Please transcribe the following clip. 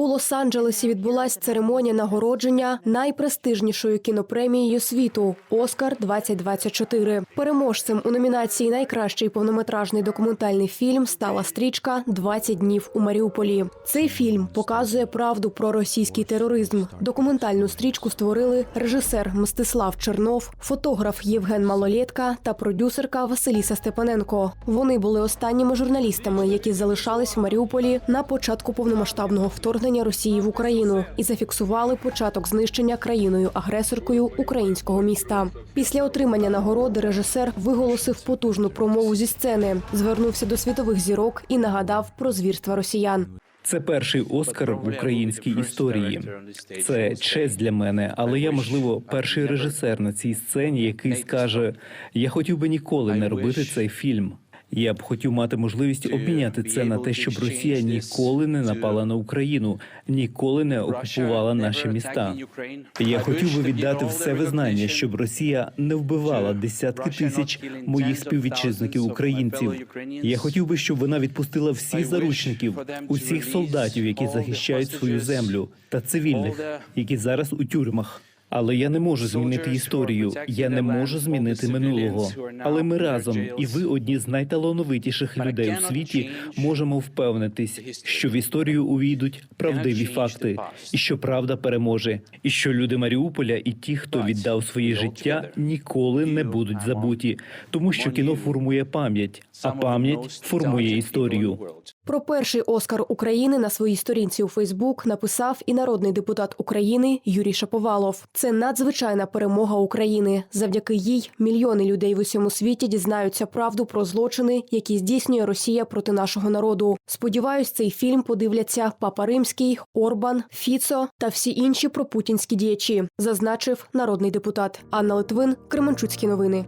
У Лос-Анджелесі відбулась церемонія нагородження найпрестижнішою кінопремією світу Оскар 2024 Переможцем у номінації Найкращий повнометражний документальний фільм стала стрічка «20 днів у Маріуполі. Цей фільм показує правду про російський тероризм. Документальну стрічку створили режисер Мстислав Чернов, фотограф Євген Малолєтка та продюсерка Василіса Степаненко. Вони були останніми журналістами, які залишались в Маріуполі на початку повномасштабного вторгнення Росії в Україну і зафіксували початок знищення країною-агресоркою українського міста. Після отримання нагороди режисер виголосив потужну промову зі сцени, звернувся до світових зірок і нагадав про звірства росіян. Це перший Оскар в українській історії. Це честь для мене, але я, можливо, перший режисер на цій сцені, який скаже: я хотів би ніколи не робити цей фільм. Я б хотів мати можливість обміняти це на те, щоб Росія ніколи не напала на Україну, ніколи не окупувала наші міста. Я хотів би віддати все визнання, щоб Росія не вбивала десятки тисяч моїх співвітчизників українців. Я хотів би, щоб вона відпустила всіх заручників, усіх солдатів, які захищають свою землю, та цивільних, які зараз у тюрмах. Але я не можу змінити історію. Я не можу змінити минулого. Але ми разом, і ви одні з найталановитіших людей у світі, можемо впевнитись, що в історію увійдуть правдиві факти, і що правда переможе, і що люди Маріуполя і ті, хто віддав своє життя, ніколи не будуть забуті, тому що кіно формує пам'ять, а пам'ять формує історію. Про перший Оскар України на своїй сторінці у Фейсбук написав і народний депутат України Юрій Шаповалов. Це надзвичайна перемога України. Завдяки їй мільйони людей в усьому світі дізнаються правду про злочини, які здійснює Росія проти нашого народу. Сподіваюсь, цей фільм подивляться Папа Римський, Орбан, Фіцо та всі інші пропутінські діячі, зазначив народний депутат Анна Литвин, Кременчуцькі новини.